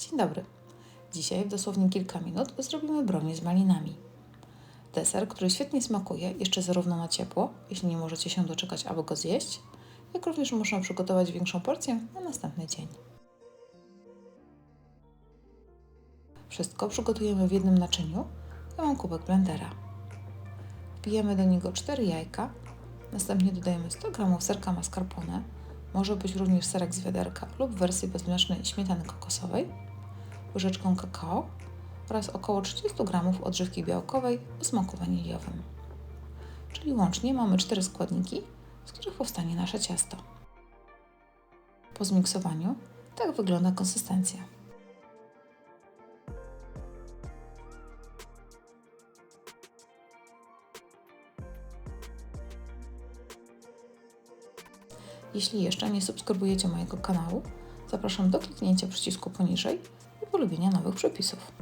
Dzień dobry. Dzisiaj w dosłownie kilka minut zrobimy brownie z malinami. Deser, który świetnie smakuje jeszcze zarówno na ciepło, jeśli nie możecie się doczekać, aby go zjeść, jak również można przygotować większą porcję na następny dzień. Wszystko przygotujemy w jednym naczyniu. Ja mam kubek blendera. Wbijemy do niego 4 jajka, następnie dodajemy 100 g serka mascarpone, może być również serek z wiaderka lub w wersji bezmlecznej śmietany kokosowej, łyżeczką kakao oraz około 30 g odżywki białkowej o smaku waniliowym. Czyli łącznie mamy 4 składniki, z których powstanie nasze ciasto. Po zmiksowaniu tak wygląda konsystencja. Jeśli jeszcze nie subskrybujecie mojego kanału, zapraszam do kliknięcia przycisku poniżej polubienia nowych przepisów.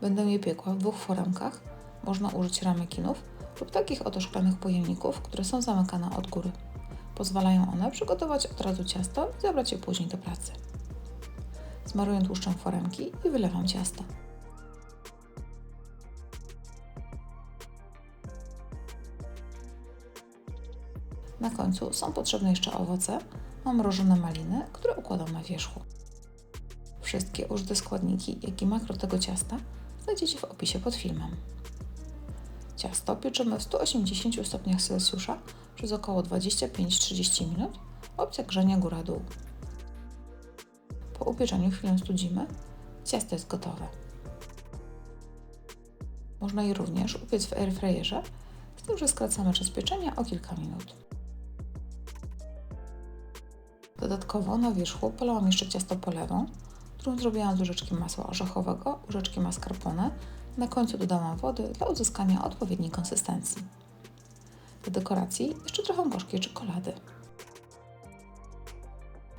Będę je piekła w dwóch foremkach. Można użyć ramekinów lub takich oto szklanych pojemników, które są zamykane od góry. Pozwalają one przygotować od razu ciasto i zabrać je później do pracy. Zmaruję tłuszczem foremki i wylewam ciasto. Na końcu są potrzebne jeszcze owoce. Mam mrożone maliny, które układam na wierzchu. Wszystkie użyte składniki, jak i makro tego ciasta znajdziecie w opisie pod filmem. Ciasto pieczymy w 180 stopniach Celsjusza przez około 25-30 minut, opcja grzania góra-dół. Po upieczeniu chwilę studzimy, ciasto jest gotowe. Można je również upiec w airfryerze, z tym, że skracamy czas pieczenia o kilka minut. Dodatkowo na wierzchu polałam jeszcze ciasto polewą, którą zrobiłam z łyżeczki masła orzechowego, łyżeczki mascarpone. Na końcu dodałam wody dla uzyskania odpowiedniej konsystencji. Do dekoracji jeszcze trochę gorzkiej czekolady.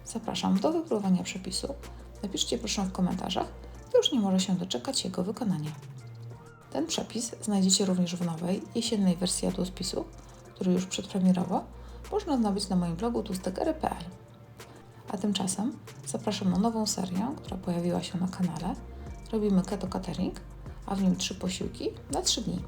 Zapraszam do wypróbowania przepisu. Napiszcie proszę w komentarzach, kto już nie może się doczekać jego wykonania. Ten przepis znajdziecie również w nowej, jesiennej wersji jadłospisu, który już przedpremierowo można nabyć na moim blogu tłustek.pl. A tymczasem zapraszam na nową serię, która pojawiła się na kanale. Robimy keto catering, a w nim trzy posiłki na trzy dni.